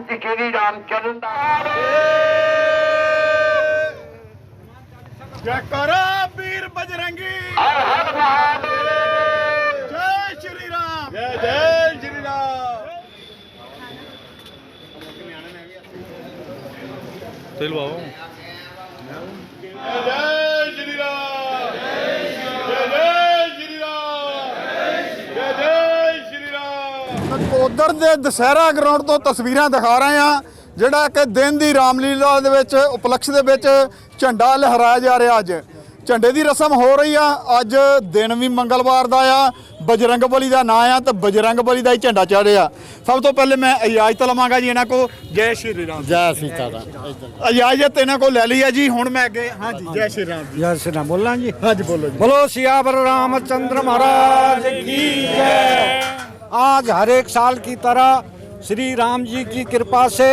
ਸਿੱਖੀ ਰਾਮਚਰਨ ਦਾ? ਜੈਕਾਰਾ ਵੀਰ ਬਜਰੰਗੀ। ਹਰ ਹਰ ਮਹਾਦੇਵ। ਜੈ ਸ਼੍ਰੀ ਰਾਮ। ਜੈ ਜੈ ਸ਼੍ਰੀ ਰਾਮ। ਤੇ ਲਵਾਓ ਜੈ ਜੈ ਸ਼੍ਰੀ ਰਾਮ ਜੈ ਜੈ ਸ਼੍ਰੀ ਰਾਮ ਜੈ ਜੈ ਸ਼੍ਰੀ ਰਾਮ ਉਧਰ ਦੇ ਦਸਹਿਰਾ ਗਰਾਊਂਡ ਤੋਂ ਤਸਵੀਰਾਂ ਦਿਖਾ ਰਹੇ ਹਾਂ ਜਿਹੜਾ ਕਿ ਦਿਨ ਦੀ ਰਾਮਲੀਲਾ ਦੇ ਵਿੱਚ ਉਪਲਕਸ਼ ਦੇ ਵਿੱਚ ਝੰਡਾ ਲਹਿਰਾਇਆ ਜਾ ਰਿਹਾ ਅੱਜ। ਝੰਡੇ ਦੀ ਰਸਮ ਹੋ ਰਹੀ ਆ ਅੱਜ ਦਿਨ ਵੀ ਮੰਗਲਵਾਰ ਦਾ ਆ ਬਜਰੰਗ ਬਲੀ ਦਾ ਨਾਂ ਆ ਤੇ ਬਜਰੰਗ ਬਲੀ ਦਾ ਹੀ ਝੰਡਾ ਚੜਿਆ ਸਭ ਤੋਂ ਪਹਿਲੇ ਮੈਂ ਇਜਾਜ਼ਤ ਲਵਾਂਗਾ ਜੀ ਇਹਨਾਂ ਕੋ ਜੈ ਸ਼੍ਰੀ ਰਾਮ ਜੈ। ਸ਼੍ਰੀ ਰਾਮ ਇਜਾਜ਼ਤ ਇਹਨਾਂ ਕੋ ਲੈ ਲਈ ਆ ਜੀ ਹੁਣ ਮੈਂ ਅੱਗੇ ਹਾਂਜੀ ਜੈ ਸ਼੍ਰੀ ਰਾਮ ਜੈ। ਸ਼੍ਰੀ ਰਾਮ। ਬੋਲਾਂ ਜੀ? ਹਾਂਜੀ ਬੋਲੋ ਜੀ। ਬੋਲੋ ਸਿਆਵਰ ਰਾਮਚੰਦਰ ਮਹਾਰਾਜ ਕੀ ਜੈ। आज हर एक साल की तरह श्री राम जी की कृपा से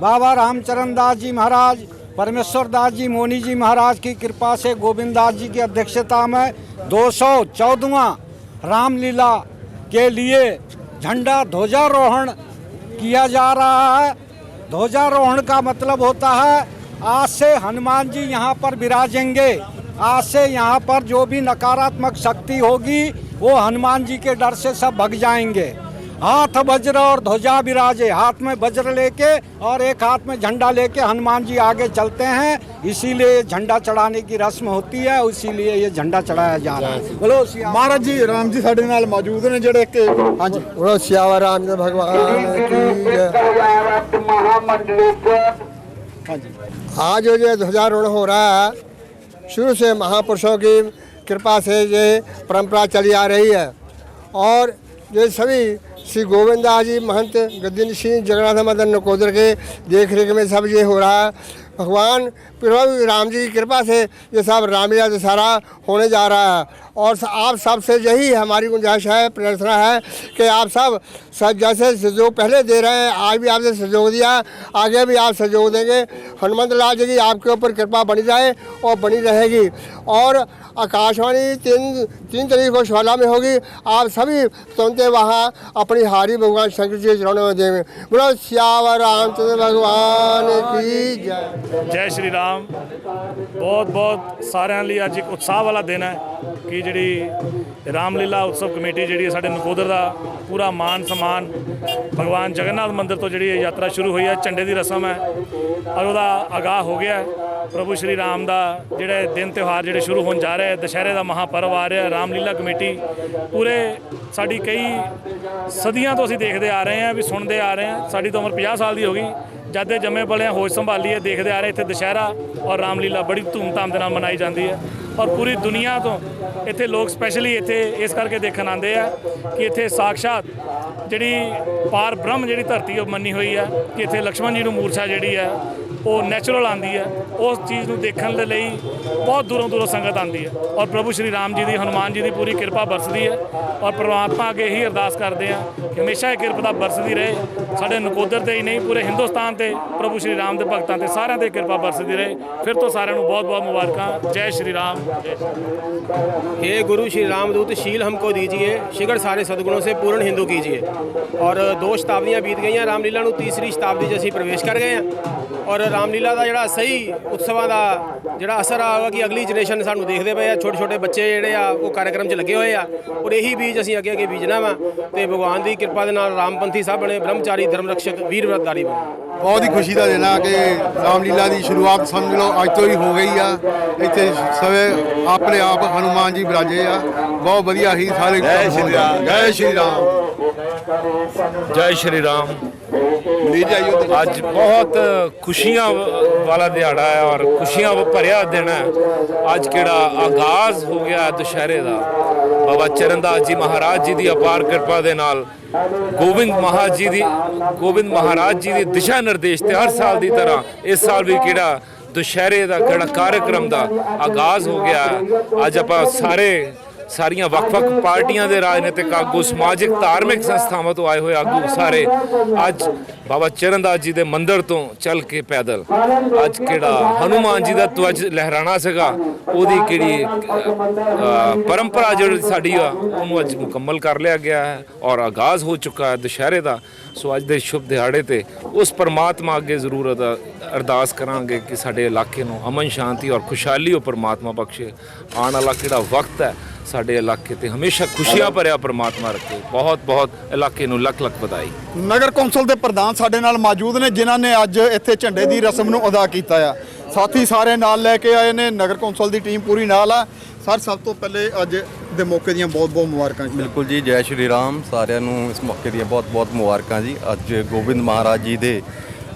बाबा रामचरण दास जी महाराज, परमेश्वर दास जी, मोनी जी महाराज की कृपा से गोविंद दास जी की अध्यक्षता में दो सौ चौदवा रामलीला के लिए झंडा ध्वजारोहण किया जा रहा है। ध्वजारोहण का मतलब होता है, आज से हनुमान जी यहाँ पर विराजेंगे, आज से यहाँ पर जो भी नकारात्मक शक्ति होगी वो हनुमान जी के डर से सब भग जाएंगे हाथ वज्र और ध्वजा विराजे हाथ में वज्र लेके और एक हाथ में झंडा लेके हनुमान जी आगे चलते हैं इसीलिए झंडा चढ़ाने की रस्म होती है इसीलिए ये झंडा चढ़ाया जा रहा है बोलो सिया ਮਹਾਰਾਜ ਜੀ ਰਾਮ ਜੀ ਸਾਡੇ ਨਾਲ ਮੌਜੂਦ ਨੇ ਜਿਹੜੇ ਕਿ ਹਾਂਜੀ बोलो सियावर रामचंद्र भगवान की जय ਸਜਾਵਤ ਮਹਾਮੰਡਲਿਕ ਹਾਂਜੀ आज जो ये ध्वजारोहण हो रहा है शुरू से महापुरुषों की कृपा से ये परंपरा चली आ रही है और ये सभी श्री गोविंद जी, महंत गद्दी सिंह, जगन्नाथ मदन नकोदर के देख रेख में सब ये हो रहा है। भगवान प्रभु राम जी की कृपा से ये सब रामलीला दशहरा होने जा रहा है। और आप सबसे यही हमारी गुंजाइश है, प्रार्थना है कि आप सब सब जैसे सहयोग पहले दे रहे हैं, आज भी आपने सहयोग दिया। आगे भी आप सहयोग देंगे। हनुमंत लाल जी की आपके ऊपर कृपा बनी जाए और बनी रहेगी। और आकाशवाणी तीन तीन तारीख को में होगी। आप सभी सुनते वहाँ अपनी हारी भगवान शंकर जी के चरणों में देंगे बोलो श्यावर रामचंद्र भगवान की जय ਜੈ ਸ਼੍ਰੀ ਰਾਮ ਬਹੁਤ ਬਹੁਤ ਸਾਰਿਆਂ ਲਈ ਅੱਜ ਇੱਕ ਉਤਸ਼ਾਹ ਵਾਲਾ ਦਿਨ ਹੈ ਕਿ ਜਿਹੜੀ ਰਾਮਲੀਲਾ ਉਤਸਵ ਕਮੇਟੀ ਜਿਹੜੀ ਹੈ ਸਾਡੇ ਨਕੋਦਰ ਦਾ ਪੂਰਾ ਮਾਨ ਸਨਮਾਨ ਭਗਵਾਨ ਜਗਨਨਾਥ ਮੰਦਿਰ ਤੋਂ ਜਿਹੜੀ ਇਹ ਯਾਤਰਾ ਸ਼ੁਰੂ ਹੋਈ ਹੈ ਝੰਡੇ ਦੀ ਰਸਮ ਹੈ ਔਰ ਉਹਦਾ ਆਗਾਹ ਹੋ ਗਿਆ ਹੈ। ਪ੍ਰਭੂ ਸ਼੍ਰੀ ਰਾਮ ਦਾ ਜਿਹੜੇ ਦਿਨ ਤਿਉਹਾਰ ਜਿਹੜੇ ਸ਼ੁਰੂ ਹੋਣ ਜਾ ਰਹੇ ਹੈ ਦੁਸ਼ਹਿਰੇ ਦਾ ਮਹਾਪਰਵ ਆ ਰਿਹਾ, ਰਾਮਲੀਲਾ ਕਮੇਟੀ ਪੂਰੇ ਸਾਡੀ ਕਈ ਸਦੀਆਂ ਤੋਂ ਅਸੀਂ ਦੇਖਦੇ ਆ ਰਹੇ ਹਾਂ ਵੀ ਸੁਣਦੇ ਆ ਰਹੇ ਹਾਂ ਸਾਡੀ ਤਾਂ ਉਮਰ 50 ਸਾਲ ਦੀ ਹੋ ਗਈ। ਜਦ ਦੇ ਜੰਮੇ ਪਲੇ ਹੋਸ਼ ਸੰਭਾਲੀ ਹੈ ਦੇਖਦੇ ਆ ਰਹੇ ਇੱਥੇ ਦੁਸ਼ਹਿਰਾ ਔਰ ਰਾਮਲੀਲਾ ਬੜੀ ਧੂਮਧਾਮ ਦੇ ਨਾਲ ਮਨਾਈ ਜਾਂਦੀ ਹੈ। ਔਰ ਪੂਰੀ ਦੁਨੀਆ ਤੋਂ ਇੱਥੇ ਲੋਕ ਸਪੈਸ਼ਲੀ ਇੱਥੇ ਇਸ ਕਰਕੇ ਦੇਖਣ ਆਉਂਦੇ ਆ ਕਿ ਇੱਥੇ ਸਾਖਸ਼ਾਤ ਜਿਹੜੀ ਪਾਰ ਬ੍ਰਹਮ ਜਿਹੜੀ ਧਰਤੀ ਉਹ ਮੰਨੀ ਹੋਈ ਹੈ ਕਿ ਇੱਥੇ ਲਕਸ਼ਮਣ ਜੀ ਨੂੰ ਮੂਰਛਾ ਜਿਹੜੀ ਹੈ ਉਹ ਨੈਚੁਰਲ ਆਂਦੀ ਹੈ ਉਸ ਚੀਜ਼ ਨੂੰ ਦੇਖਣ ਦੇ ਲਈ ਬਹੁਤ ਦੂਰੋਂ ਦੂਰੋਂ ਸੰਗਤ ਆਂਦੀ ਹੈ ਔਰ ਪ੍ਰਭੂ ਸ਼੍ਰੀ ਰਾਮ ਜੀ ਦੀ ਹਨੂਮਾਨ ਜੀ ਦੀ ਪੂਰੀ ਕਿਰਪਾ ਬਰਸਦੀ ਹੈ ਔਰ ਪ੍ਰਮਾਤਮਾ ਅੱਗੇ ਇਹੀ ਅਰਦਾਸ ਕਰਦੇ ਆ ਕਿ ਹਮੇਸ਼ਾ ਇਹ ਕਿਰਪਾ ਬਰਸਦੀ ਰਹੇ ਸਾਡੇ ਨਕੋਦਰ ਤੇ ਹੀ ਨਹੀਂ ਪੂਰੇ ਹਿੰਦੁਸਤਾਨ ਤੇ ਪ੍ਰਭੂ ਸ਼੍ਰੀ ਰਾਮ ਦੇ ਭਗਤਾਂ ਤੇ ਸਾਰਿਆਂ ਤੇ ਕਿਰਪਾ ਬਰਸਦੀ ਰਹੇ ਫਿਰ ਤੋਂ ਸਾਰਿਆਂ ਨੂੰ ਬਹੁਤ ਬਹੁਤ ਮੁਬਾਰਕਾਂ ਜੈ ਸ਼੍ਰੀ ਰਾਮ ਜੈ ਸ਼੍ਰੀ ਰਾਮ। हे गुरु श्री रामदूत शील हमको दीजिए शिखर सारे सदगुणों से पूर्ण हिंदू कीजिए ਔਰ ਦੋ ਸ਼ਤਾਬਦੀਆਂ ਬੀਤ ਗਈਆਂ ਰਾਮਲੀਲਾ ਨੂੰ ਤੀਸਰੀ ਸ਼ਤਾਬਦੀ 'ਚ ਅਸੀਂ ਪ੍ਰਵੇਸ਼ ਕਰ ਗਏ ਹਾਂ ਔਰ ਰਾਮਲੀਲਾ ਦਾ ਜਿਹੜਾ ਸਹੀ ਉਤਸਵਾਂ ਦਾ ਜਿਹੜਾ ਅਸਰ ਆਗਾ ਕਿ ਅਗਲੀ ਜਨਰੇਸ਼ਨ ਸਾਨੂੰ ਦੇਖਦੇ ਪਏ ਆ ਛੋਟੇ ਛੋਟੇ ਬੱਚੇ ਜਿਹੜੇ ਆ ਉਹ ਕਾਰਜਕ੍ਰਮ 'ਚ ਲੱਗੇ ਹੋਏ ਆ। ਔਰ ਇਹੀ ਬੀਜ ਅਸੀਂ ਅੱਗੇ ਅੱਗੇ ਬੀਜਣਾ ਵਾ ਤੇ ਭਗਵਾਨ ਦੀ ਕਿਰਪਾ ਦੇ ਨਾਲ ਰਾਮਪੰਥੀ ਸਭ ਬਣੇ ਬ੍ਰਹਮਚਾਰੀ ਧਰਮ ਰਕਸ਼ਕ ਵੀਰ ਵਰਤਾਰੀ ਬਣੇ। ਬਹੁਤ ਹੀ ਖੁਸ਼ੀ ਦਾ ਦਿਨ ਆ ਕਿ ਰਾਮਲੀਲਾ ਦੀ ਸ਼ੁਰੂਆਤ ਸਮਝ ਲਓ ਅੱਜ ਤੋਂ ਹੀ ਹੋ ਗਈ ਆ। ਇੱਥੇ ਸਵੇ ਆਪਣੇ ਆਪ ਹਨੂਮਾਨ ਜੀ ਵਿਰਾਜੇ ਆ। ਬਹੁਤ ਵਧੀਆ ਹੀ ਸਾਰੇ ਜੈ ਸ਼੍ਰੀ ਰਾਮ। ਜੈ ਸ਼੍ਰੀ ਰਾਮ। ਜੈ ਸ਼੍ਰੀ ਰਾਮ। ਨੀਜ ਆਈਓ ਤੇ ਅੱਜ ਬਹੁਤ ਖੁਸ਼ੀਆਂ ਵਾਲਾ ਦਿਹਾੜਾ ਹੈ ਔਰ ਖੁਸ਼ੀਆਂ ਭਰਿਆ ਦਿਨ ਹੈ। ਅੱਜ ਕਿਹੜਾ ਆਗਾਜ਼ ਹੋ ਗਿਆ ਦੁਸ਼ਹਿਰੇ ਦਾ। ਬਾਬਾ ਚਰਨਦਾਸ ਜੀ ਮਹਾਰਾਜ ਜੀ ਦੀ ਅਪਾਰ ਕਿਰਪਾ ਦੇ ਨਾਲ ਗੋਬਿੰਦ ਮਹਾਰਾਜ ਜੀ ਦੀ ਗੋਬਿੰਦ ਮਹਾਰਾਜ ਜੀ ਦੀ ਦਿਸ਼ਾ ਨਿਰਦੇਸ਼ ਤੇ ਹਰ ਸਾਲ ਦੀ ਤਰ੍ਹਾਂ ਇਸ ਸਾਲ ਵੀ ਕਿਹੜਾ ਦੁਸ਼ਹਿਰੇ ਦਾ ਕਿਹੜਾ ਕਾਰਜਕ੍ਰਮ ਦਾ ਆਗਾਜ਼ ਹੋ ਗਿਆ ਅੱਜ ਆਪਾਂ ਸਾਰੇ ਸਾਰੀਆਂ ਵੱਖ-ਵੱਖ ਪਾਰਟੀਆਂ ਦੇ ਰਾਜਨੀਤਿਕ ਆਗੂ, ਸਮਾਜਿਕ, ਧਾਰਮਿਕ ਸੰਸਥਾਵਾਂ ਤੋਂ ਆਏ ਹੋਏ ਆਗੂ ਸਾਰੇ ਅੱਜ ਬਾਬਾ ਚਰਨਦਾਸ ਜੀ ਦੇ ਮੰਦਿਰ ਤੋਂ ਚੱਲ ਕੇ ਪੈਦਲ। ਅੱਜ ਕਿਹੜਾ ਹਨੂਮਾਨ ਜੀ ਦਾ ਧਵਜ ਲਹਿਰਾਣਾ ਸੀਗਾ, ਉਹਦੀ ਕਿਹੜੀ ਪਰੰਪਰਾ ਜਿਹੜੀ ਸਾਡੀ ਆ, ਉਹਨੂੰ ਅੱਜ ਮੁਕੰਮਲ ਕਰ ਲਿਆ ਗਿਆ ਹੈ ਔਰ ਆਗਾਜ਼ ਹੋ ਚੁੱਕਾ ਹੈ ਦੁਸ਼ਹਿਰੇ ਦਾ। ਸੋ ਅੱਜ ਦੇ ਸ਼ੁਭ ਦਿਹਾੜੇ ਤੇ ਉਸ ਪਰਮਾਤਮਾ ਅੱਗੇ ਜ਼ਰੂਰ ਅਰਦਾਸ ਕਰਾਂਗੇ ਕਿ ਸਾਡੇ ਇਲਾਕੇ ਨੂੰ ਅਮਨ, ਸ਼ਾਂਤੀ ਔਰ ਖੁਸ਼ਹਾਲੀ ਉਹ ਪਰਮਾਤਮਾ ਬਖਸ਼ੇ। ਆਉਣ ਵਾਲਾ ਕਿਹੜਾ ਵਕਤ ਹੈ ਸਾਡੇ ਇਲਾਕੇ ਤੇ ਹਮੇਸ਼ਾ ਖੁਸ਼ੀਆਂ ਭਰਿਆ ਪਰਮਾਤਮਾ ਰੱਖੇ। ਬਹੁਤ ਬਹੁਤ ਇਲਾਕੇ ਨੂੰ ਲੱਖ ਲੱਖ ਵਧਾਈ। ਨਗਰ ਕੌਂਸਲ ਦੇ ਪ੍ਰਧਾਨ ਸਾਡੇ ਨਾਲ ਮੌਜੂਦ ਨੇ ਜਿਨ੍ਹਾਂ ਨੇ ਅੱਜ ਇੱਥੇ ਝੰਡੇ ਦੀ ਰਸਮ ਨੂੰ ਅਦਾ ਕੀਤਾ ਆ। ਸਾਥੀ ਸਾਰੇ ਨਾਲ ਲੈ ਕੇ ਆਏ ਨੇ ਨਗਰ ਕੌਂਸਲ ਦੀ ਟੀਮ ਪੂਰੀ ਨਾਲ ਆ। ਸਰ ਸਭ ਤੋਂ ਪਹਿਲੇ ਅੱਜ ਦੇ ਮੌਕੇ ਦੀਆਂ ਬਹੁਤ-ਬਹੁਤ ਮੁਬਾਰਕਾਂ ਜੀ। ਬਿਲਕੁਲ ਜੀ ਜੈ ਸ਼੍ਰੀ ਰਾਮ। ਸਾਰਿਆਂ ਨੂੰ ਇਸ ਮੌਕੇ ਦੀਆਂ ਬਹੁਤ-ਬਹੁਤ ਮੁਬਾਰਕਾਂ ਜੀ। ਅੱਜ ਗੋਬਿੰਦ ਮਹਾਰਾਜ ਜੀ ਦੇ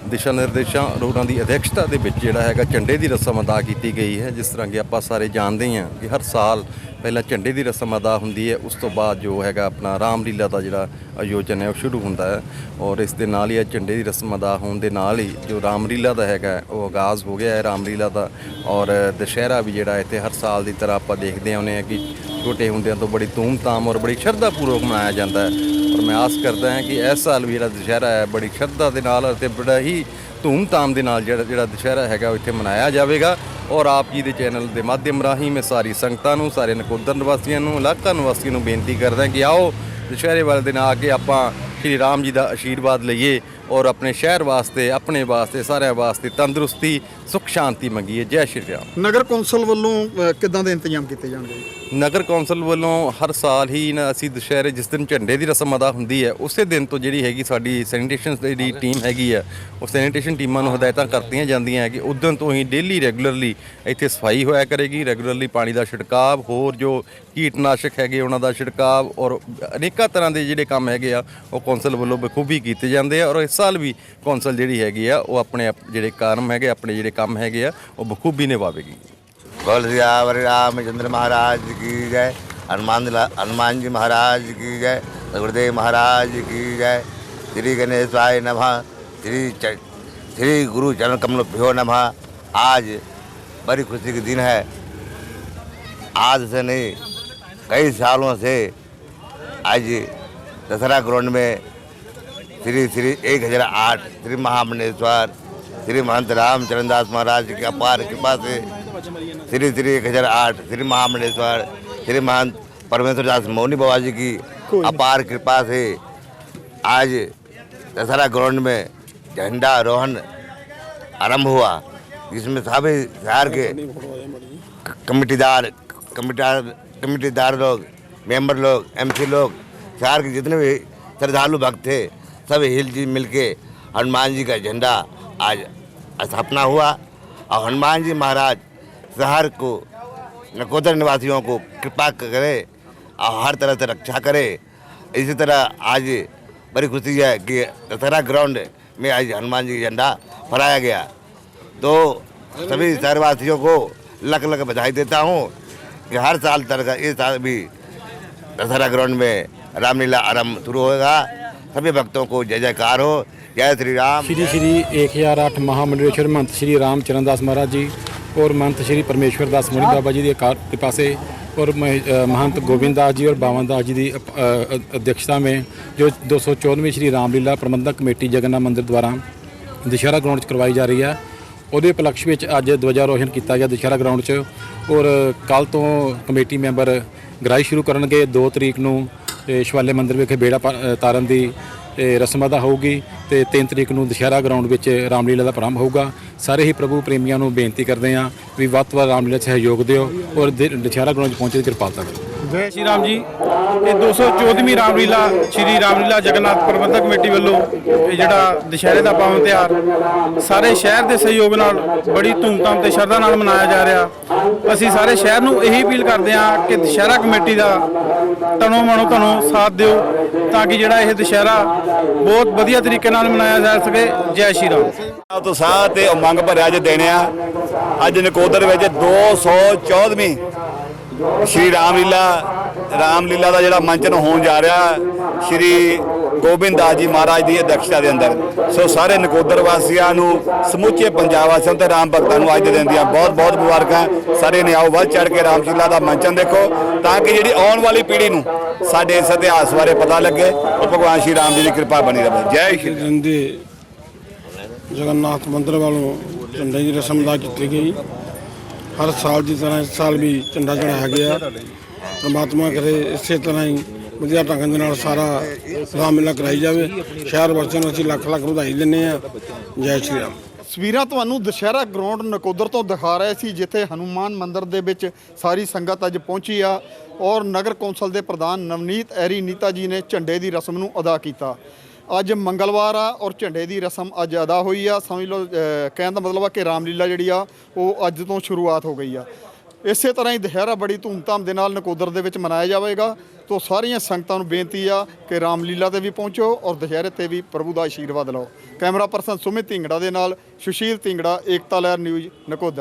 ਦਿਸ਼ਾ ਨਿਰਦੇਸ਼ਾਂ ਔਰ ਉਹਨਾਂ ਦੀ ਅਧਿਕਸ਼ਤਾ ਦੇ ਵਿੱਚ ਜਿਹੜਾ ਹੈਗਾ ਝੰਡੇ ਦੀ ਰਸਮ ਅਦਾ ਕੀਤੀ ਗਈ ਹੈ ਜਿਸ ਤਰ੍ਹਾਂ ਕਿ ਆਪਾਂ ਸਾਰੇ ਜਾਣਦੇ ਹਾਂ ਕਿ ਹਰ ਸਾਲ ਪਹਿਲਾਂ ਝੰਡੇ ਦੀ ਰਸਮ ਅਦਾ ਹੁੰਦੀ ਹੈ, ਉਸ ਤੋਂ ਬਾਅਦ ਜੋ ਹੈਗਾ ਆਪਣਾ ਰਾਮਲੀਲਾ ਦਾ ਜਿਹੜਾ ਆਯੋਜਨ ਹੈ, ਉਹ ਸ਼ੁਰੂ ਹੁੰਦਾ ਹੈ ਔਰ ਇਸ ਦੇ ਨਾਲ ਹੀ ਇਹ ਝੰਡੇ ਦੀ ਰਸਮ ਅਦਾ ਹੋਣ ਦੇ ਨਾਲ ਹੀ ਜੋ ਰਾਮਲੀਲਾ ਦਾ ਹੈਗਾ ਉਹ ਆਗਾਜ਼ ਹੋ ਗਿਆ ਹੈ ਰਾਮਲੀਲਾ ਦਾ ਔਰ ਦੁਸ਼ਹਿਰਾ ਵੀ ਜਿਹੜਾ ਇੱਥੇ ਹਰ ਸਾਲ ਦੀ ਤਰ੍ਹਾਂ ਆਪਾਂ ਦੇਖਦੇ ਆਉਂਦੇ ਹਾਂ ਕਿ ਛੋਟੇ ਹੁੰਦਿਆਂ ਤੋਂ ਬੜੀ ਧੂਮ-ਧਾਮ ਔਰ ਬੜੀ ਸ਼ਰਧਾ ਪੂਰਵਕ ਮਨਾਇਆ ਜਾਂਦਾ ਹੈ ਔਰ ਮੈਂ ਆਸ ਕਰਦਾ ਹਾਂ ਕਿ ਇਸ ਸਾਲ ਵੀ ਜਿਹੜਾ ਦੁਸ਼ਹਿਰਾ ਹੈ, ਬੜੀ ਸ਼ਰਧਾ ਦੇ ਨਾਲ ਅਤੇ ਬੜਾ ਹੀ ਧੂਮ-ਧਾਮ ਦੇ ਨਾਲ ਜਿਹੜਾ ਜਿਹੜਾ ਦੁਸ਼ਹਿਰਾ ਹੈਗਾ ਉਹ ਇੱਥੇ ਮਨਾਇਆ ਜਾਵੇਗਾ। ਔਰ ਆਪ ਜੀ ਦੇ ਚੈਨਲ ਦੇ ਮਾਧਿਅਮ ਰਾਹੀਂ ਮੈਂ ਸਾਰੀ ਸੰਗਤਾਂ ਨੂੰ, ਸਾਰੇ ਨਕੋਦਰ ਨਿਵਾਸੀਆਂ ਨੂੰ, ਇਲਾਕਾ ਨਿਵਾਸੀਆਂ ਨੂੰ ਬੇਨਤੀ ਕਰਦਾ ਕਿ ਆਓ ਦੁਸ਼ਹਿਰੇ ਵਾਲੇ ਦਿਨ ਆ ਕੇ ਆਪਾਂ ਸ਼੍ਰੀ ਰਾਮ ਜੀ ਦਾ ਆਸ਼ੀਰਵਾਦ ਲਈਏ। ਔਰ ਆਪਣੇ ਸ਼ਹਿਰ ਵਾਸਤੇ ਆਪਣੇ ਵਾਸਤੇ ਸਾਰਿਆਂ ਵਾਸਤੇ ਤੰਦਰੁਸਤੀ ਸੁਖ ਸ਼ਾਂਤੀ ਮੰਗੀਏ। ਜੈ ਸ਼੍ਰੀ ਰਾਮ। ਨਗਰ ਕੌਂਸਲ ਵੱਲੋਂ ਕਿੱਦਾਂ ਦੇ ਇੰਤਜ਼ਾਮ ਕੀਤੇ ਜਾਣਗੇ ਨਗਰ ਕੌਂਸਲ ਵੱਲੋਂ ਹਰ ਸਾਲ ਹੀ ਨਾ ਅਸੀਂ ਦੁਸ਼ਹਿਰੇ ਜਿਸ ਦਿਨ ਝੰਡੇ ਦੀ ਰਸਮ ਅਦਾ ਹੁੰਦੀ ਹੈ ਉਸੇ ਦਿਨ ਤੋਂ ਜਿਹੜੀ ਹੈਗੀ ਸਾਡੀ ਸੈਨੀਟੇਸ਼ਨ ਦੀ ਜਿਹੜੀ ਟੀਮ ਹੈਗੀ ਆ ਉਹ ਸੈਨੀਟੇਸ਼ਨ ਟੀਮਾਂ ਨੂੰ ਹਦਾਇਤਾਂ ਕਰਤੀਆਂ ਜਾਂਦੀਆਂ ਹੈ ਕਿ ਉਦੋਂ ਤੋਂ ਹੀ ਡੇਲੀ ਰੈਗੂਲਰਲੀ ਇੱਥੇ ਸਫ਼ਾਈ ਹੋਇਆ ਕਰੇਗੀ। ਰੈਗੂਲਰਲੀ ਪਾਣੀ ਦਾ ਛਿੜਕਾਵ ਹੋਰ ਜੋ ਕੀਟਨਾਸ਼ਕ ਹੈਗੇ ਉਹਨਾਂ ਦਾ ਛਿੜਕਾਵ ਔਰ ਅਨੇਕਾਂ ਤਰ੍ਹਾਂ ਦੇ ਜਿਹੜੇ ਕੰਮ ਹੈਗੇ ਆ ਉਹ ਕੌਂਸਲ ਵੱਲੋਂ ਬਖੂਬੀ ਕੀਤੇ ਜਾਂਦੇ ਆ ਔਰ ਇਸ ਸਾਲ ਵੀ ਕੌਂਸਲ ਜਿਹੜੀ ਹੈਗੀ ਆ ਉਹ ਆਪਣੇ ਆਪ- ਜਿਹੜੇ ਕਾਰਮ ਹੈਗੇ ਆਪਣੇ ਜਿਹੜੇ ਕੰਮ ਹੈਗੇ ਆ ਉਹ ਬਖੂਬੀ ਨਿਭਾਵੇਗੀ बोल सियावर रामचंद्र महाराज की जय हनुमान ला- हनुमान जी महाराज की जय गुरुदेव महाराज की जय श्री गणेशाय नमः श्री च- श्री गुरु चरण कमल भ्यो नमः आज बड़ी खुशी के दिन है आज से नहीं कई सालों से आज दसरा ग्राउंड में श्री श्री एक हज़ार आठ श्री महामंडेश्वर श्री महंत रामचरण दास महाराज की अपार कृपा से श्री श्री एक हज़ार आठ श्री महामंडेश्वर श्री महंत परमेश्वर दास मौनी बाबा जी की अपार कृपा से आज दशहरा ग्राउंड में झंडा रोहन आरंभ हुआ जिसमें सभी शहर के कमिटीदार कमिटीदार कमिटीदार लोग मेंबर लोग एमसी लोग शहर के जितने भी श्रद्धालु भक्त थे सब हिल मिल के हनुमान जी का झंडा आज स्थापना हुआ। और हनुमान जी महाराज शहर को, नकोदर निवासियों को कृपा करे और हर तरह से रक्षा करे। इसी तरह आज बड़ी खुशी है कि दशहरा ग्राउंड में आज हनुमान जी का झंडा फहराया गया। तो सभी शहरवासियों को लख लख बधाई देता हूँ कि हर साल तरह का इस साल भी दशहरा ग्राउंड में रामलीला आरंभ शुरू होगा। सभी भक्तों को जय जयकार हो जय श्री राम श्री श्री 1008 महामंडलेश्वर महंत श्री रामचरण दास महाराज जी और महंत श्री परमेश्वर दास मुनि बाबा जी ਦੀ ਅਕਾਲ कृपा से और मह- अ, महंत गोविंद दास जी और बावन दास जी ਦੀ अप- अ, अ, अध्यक्षता में जो 214ਵੀਂ श्री रामलीला प्रबंधक कमेटी जगन्नाथ मंदिर द्वारा ਦੁਸ਼ਹਿਰਾ ਗਰਾਊਂਡ 'ਚ ਕਰਵਾਈ ਜਾ ਰਹੀ ਹੈ ਉਹਦੇ ਉਪਲਕਸ਼ ਵਿੱਚ ਅੱਜ ਧਵਜਾਰੋਹਣ ਕੀਤਾ ਗਿਆ ਦੁਸ਼ਹਿਰਾ ਗਰਾਊਂਡ 'ਚ ਔਰ ਕੱਲ ਤੋਂ ਕਮੇਟੀ ਮੈਂਬਰ ਗ੍ਰਾਈ ਸ਼ੁਰੂ ਕਰਨਗੇ 2 ਤਰੀਕ ਨੂੰ ਤੇ ਸ਼ਿਵਾਲੇ ਮੰਦਿਰ ਵਿਖੇ ਬੇੜਾ ਪਾ- ਤਾਰਨ ਦੀ ਰਸਮ ਅਦਾ ਹੋਊਗੀ ਤੇ 3 ਤਰੀਕ ਨੂੰ ਦੁਸ਼ਹਿਰਾ ਗਰਾਊਂਡ ਵਿੱਚ ਰਾਮਲੀਲਾ ਦਾ ਪ੍ਰਾਰੰਭ ਹੋਊਗਾ। ਸਾਰੇ ਹੀ ਪ੍ਰਭੂ ਪ੍ਰੇਮੀਆਂ ਨੂੰ ਬੇਨਤੀ ਕਰਦੇ ਹਾਂ ਵੀ ਵੱਧ ਤੋਂ ਵੱਧ ਰਾਮਲੀਲਾ 'ਚ ਸਹਿਯੋਗ ਦਿਓ ਔਰ ਦੁਸ਼ਹਿਰਾ ਗਰਾਊਂਡ 'ਚ ਪਹੁੰਚੇ ਦੀ ਕਿਰਪਾਲਤਾ ਕਰੋ। ਜੈ ਸ਼੍ਰੀ ਰਾਮ ਜੀ। ਇਹ 214ਵੀਂ ਰਾਮਲੀਲਾ, ਸ਼੍ਰੀ ਰਾਮਲੀਲਾ ਜਗਨਨਾਥ ਪ੍ਰਬੰਧਕ ਕਮੇਟੀ ਵੱਲੋਂ ਇਹ ਜਿਹੜਾ ਦੁਸ਼ਹਿਰੇ ਦਾ ਪਾਵਨ ਤਿਉਹਾਰ, ਸਾਰੇ ਸ਼ਹਿਰ ਦੇ ਸਹਿਯੋਗ ਨਾਲ ਬੜੀ ਧੂਮਧਾਮ ਤੇ ਸ਼ਰਧਾ ਨਾਲ ਮਨਾਇਆ ਜਾ ਰਿਹਾ। ਅਸੀਂ ਸਾਰੇ ਸ਼ਹਿਰ ਨੂੰ ਇਹੀ ਅਪੀਲ ਕਰਦੇ ਹਾਂ ਕਿ ਦੁਸ਼ਹਿਰਾ ਕਮੇਟੀ ਦਾ ਤਨੋਂ ਮਨੋ ਤਨੋਂ ਸਾਥ ਦਿਓ ਤਾਂ ਕਿ ਜਿਹੜਾ ਇਹ ਦੁਸ਼ਹਿਰਾ ਬਹੁਤ ਵਧੀਆ ਤਰੀਕੇ ਨਾਲ ਮਨਾਇਆ ਜਾ ਸਕੇ। ਜੈ ਸ਼੍ਰੀ ਰਾਮ। ਆਪ ਤੇ ਉਮੰਗ ਭਰਿਆ ਜੇ ਦਿਨ ਆ। ਅੱਜ ਨਕੋਦਰ ਵਿੱਚ 214ਵੀਂ ਸ਼੍ਰੀ ਰਾਮਲੀਲਾ ਰਾਮਲੀਲਾ ਦਾ ਜਿਹੜਾ ਮੰਚਨ ਹੋਣ ਜਾ ਰਿਹਾ, ਸ਼੍ਰੀ ਗੋਬਿੰਦ ਦਾਸ ਜੀ ਮਹਾਰਾਜ ਦੀ ਅਧਿਕਸ਼ਤਾ ਦੇ ਅੰਦਰ। ਸੋ ਸਾਰੇ ਨਕੋਦਰ ਵਾਸੀਆਂ ਨੂੰ, ਸਮੁੱਚੇ ਪੰਜਾਬ ਵਾਸੀਆਂ ਤੇ ਰਾਮ ਭਗਤਾਂ ਨੂੰ ਅੱਜ ਦੇ ਦਿਨ ਦੀਆਂ ਬਹੁਤ ਬਹੁਤ ਮੁਬਾਰਕਾਂ। ਸਾਰੇ ਨੇ ਆਓ, ਵੱਧ ਚੜ ਕੇ ਰਾਮਸ਼ੀਲਾ ਦਾ ਮੰਚਨ ਦੇਖੋ, ਤਾਂ ਕਿ ਜਿਹੜੀ ਆਉਣ ਵਾਲੀ ਪੀੜ੍ਹੀ ਨੂੰ ਸਾਡੇ ਇਸ ਇਤਿਹਾਸ ਬਾਰੇ ਪਤਾ ਲੱਗੇ ਔਰ ਭਗਵਾਨ ਸ਼੍ਰੀ ਰਾਮ ਜੀ ਦੀ ਕਿਰਪਾ ਬਣੀ ਰਹੇ। ਜੈ ਸ਼੍ਰੀ ਰਾਮ। ਜਗਨਨਾਥ ਮੰਦਿਰ ਵੱਲੋਂ ਝੰਡੇ ਦੀ ਰਸਮ ਅਦਾ ਕੀਤੀ ਗਈ। ਹਰ ਸਾਲ ਦੀ ਤਰ੍ਹਾਂ ਇਸ ਸਾਲ ਵੀ ਝੰਡਾ ਚੜਾਇਆ ਗਿਆ। ਪਰਮਾਤਮਾ ਕਰੇ, ਇਸੇ ਤਰ੍ਹਾਂ ਹੀ ਵਧੀਆ ਢੰਗ ਦੇ ਨਾਲ ਸਾਰਾ ਰਾਮਲੀਲਾ ਕਰਾਈ ਜਾਵੇ। ਸ਼ਹਿਰ ਵਾਸੀਆਂ ਨੂੰ ਅਸੀਂ ਲੱਖ ਲੱਖ ਵਧਾਈ ਦਿੰਦੇ ਆ ਜੈ ਸ਼੍ਰੀ ਰਾਮ। ਤਸਵੀਰਾਂ ਤੁਹਾਨੂੰ ਦੁਸ਼ਹਿਰਾ ਗਰਾਊਂਡ ਨਕੋਦਰ ਤੋਂ ਦਿਖਾ ਰਹੇ ਸੀ, ਜਿੱਥੇ ਹਨੂਮਾਨ ਮੰਦਿਰ ਦੇ ਵਿੱਚ ਸਾਰੀ ਸੰਗਤ ਅੱਜ ਪਹੁੰਚੀ ਆ ਔਰ ਨਗਰ ਕੌਂਸਲ ਦੇ ਪ੍ਰਧਾਨ ਨਵਨੀਤ ਐਰੀ ਨੀਤਾ ਜੀ ਨੇ ਝੰਡੇ ਦੀ ਰਸਮ ਨੂੰ ਅਦਾ ਕੀਤਾ। ਅੱਜ ਮੰਗਲਵਾਰ ਆ ਔਰ ਝੰਡੇ ਦੀ ਰਸਮ ਅੱਜ ਅਦਾ ਹੋਈ ਆ। ਸਮਝ ਲਓ ਅਹ, ਕਹਿਣ ਦਾ ਮਤਲਬ ਆ ਕਿ ਰਾਮਲੀਲਾ ਜਿਹੜੀ ਆ ਉਹ ਅੱਜ ਤੋਂ ਸ਼ੁਰੂਆਤ ਹੋ ਗਈ ਆ। ਇਸੇ ਤਰ੍ਹਾਂ ਹੀ ਦੁਸਹਿਰਾ ਬੜੀ ਧੂਮਧਾਮ ਦੇ ਨਾਲ ਨਕੋਦਰ ਦੇ ਵਿੱਚ ਮਨਾਇਆ ਜਾਵੇਗਾ। ਤੋਂ ਸਾਰੀਆਂ ਸੰਗਤਾਂ ਨੂੰ ਬੇਨਤੀ ਆ ਕਿ ਰਾਮਲੀਲਾ ਤੇ ਵੀ ਪਹੁੰਚੋ ਔਰ ਦੁਸਹਿਰੇ ਤੇ ਵੀ ਪ੍ਰਭੂ ਦਾ ਆਸ਼ੀਰਵਾਦ ਲਓ। ਕੈਮਰਾ ਪਰਸਨ ਸੁਮਿਤ ਢਿੰਗੜਾ ਦੇ ਨਾਲ ਸੁਸ਼ੀਲ ਢਿੰਗੜਾ ਏਕਤਾ ਲਹਿਰ ਨਿਊਜ਼ ਨਕੋਦਰ।